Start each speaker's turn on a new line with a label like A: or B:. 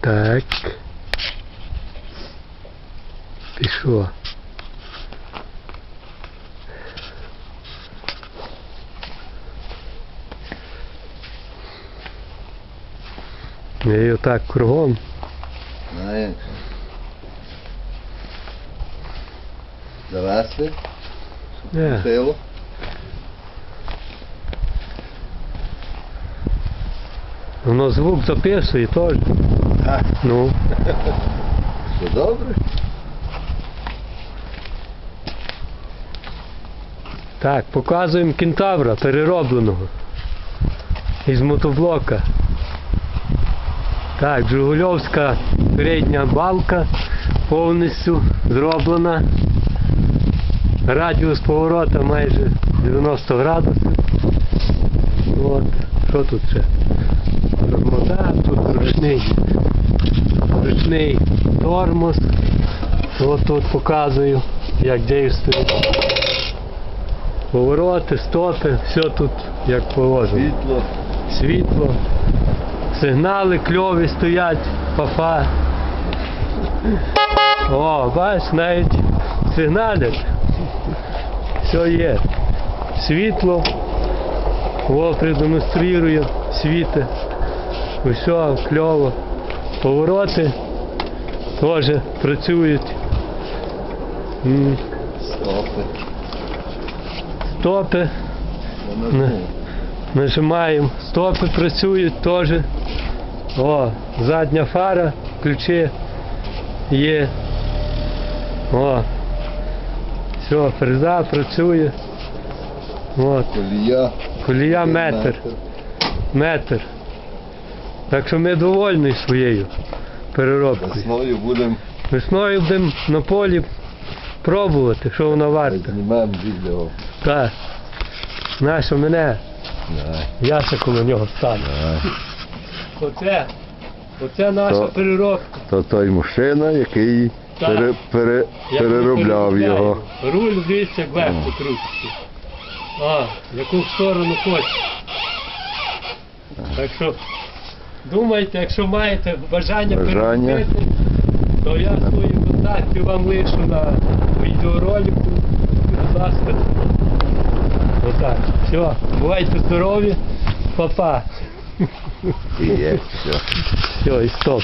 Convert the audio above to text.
A: Так. Пішло. І отак кругом.
B: Знаєш. Завести, силу.
A: Воно звук записує теж. Ну.
B: все добре.
A: Так, показуємо кентавра переробленого. Із мотоблока. Так, Жигульовська передня балка повністю зроблена. Радіус поворота майже 90 градусів. От. Що тут ще? Ручний, ручний тормоз. От тут показую, як діє Повороти, стопи, все тут як положено.
B: Світло.
A: Світло, сигнали кльові стоять, пафа. О, бач, навіть сигналять. Все є. Світло. О, продемонструє світи. Все кльово. Повороти теж працюють.
B: Стопи.
A: Стопи. Нажимаємо. Стопи працюють теж. О, задня фара, ключі є. О. Все, фреза працює. От,
B: Колія.
A: колія метр. Метр. Так що ми довольні своєю переробкою.
B: Весною будемо
A: Весною будемо на полі пробувати, що вона варта.
B: знімаємо відео.
A: Так. Знаєш, у мене
B: Давай,
A: я ще коло нього стану. Оце, оце наша
B: То-
A: переробка.
B: То той мужчина, який
A: Так.
B: пере, пере,
A: Як ми
B: переробляв
A: переробляємо.
B: його.
A: Руль дивіться, як вверх покрутиться. А, в яку сторону хочете. Так що думайте, якщо маєте бажання,
B: Бажання.
A: переробити, то я свої контакти вам лишу на відеоролику. Будь ласка. Отак. Все, бувайте здорові, папа.
B: І є все.
A: Все, і стоп.